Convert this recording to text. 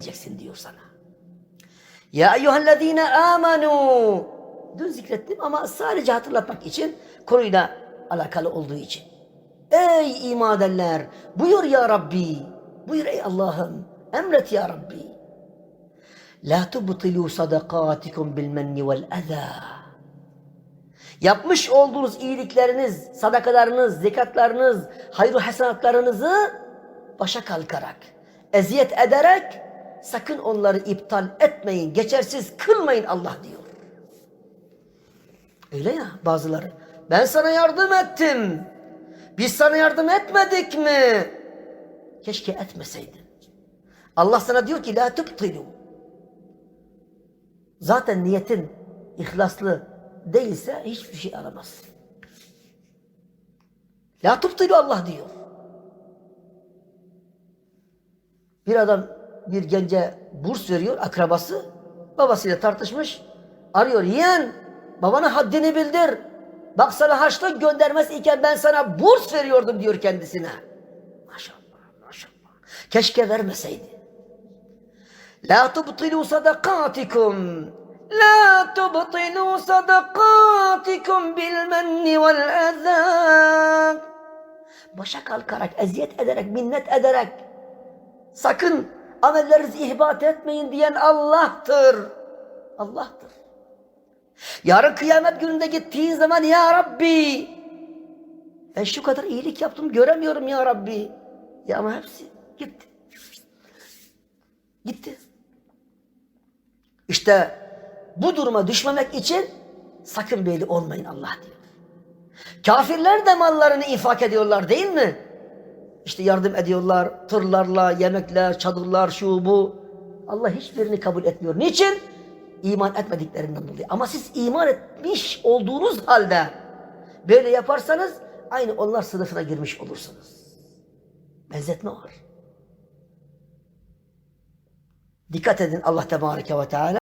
diyeceksin diyor sana. Ya eyyühellezine amenu. Dün zikrettim ama sadece hatırlatmak için konuyla alakalı olduğu için. Ey iman buyur ya Rabbi. Buyur ey Allah'ım. Emret ya Rabbi. La tubtilu sadakatikum bil menni vel eza. Yapmış olduğunuz iyilikleriniz, sadakalarınız, zekatlarınız, hayru hasenatlarınızı başa kalkarak, eziyet ederek sakın onları iptal etmeyin, geçersiz kılmayın Allah diyor. Öyle ya bazıları. Ben sana yardım ettim. Biz sana yardım etmedik mi? Keşke etmeseydin. Allah sana diyor ki la tubtilu. Zaten niyetin ihlaslı değilse hiçbir şey alamaz. La tubtilu Allah diyor. Bir adam bir gence burs veriyor akrabası. Babasıyla tartışmış. Arıyor yeğen babana haddini bildir. Bak sana harçlık göndermez iken ben sana burs veriyordum diyor kendisine. Maşallah maşallah. Keşke vermeseydi. La tubtilu sadakatikum. La tubtilu sadakatikum bil menni vel. Başa kalkarak, eziyet ederek, minnet ederek sakın amellerinizi ihbat etmeyin diyen Allah'tır. Allah'tır. Yarın kıyamet gününde gittiğin zaman ya Rabbi ben şu kadar iyilik yaptım göremiyorum ya Rabbi. Ya ama hepsi gitti. Gitti. İşte bu duruma düşmemek için sakın böyle olmayın Allah diyor. Kafirler de mallarını infak ediyorlar değil mi? İşte yardım ediyorlar tırlarla, yemekler, çadırlar, şu bu. Allah hiçbirini kabul etmiyor. Niçin? İman etmediklerinden dolayı. Ama siz iman etmiş olduğunuz halde böyle yaparsanız aynı onlar sınıfına girmiş olursunuz. Benzetme var. Dikkat edin Allah Tebareke ve Teala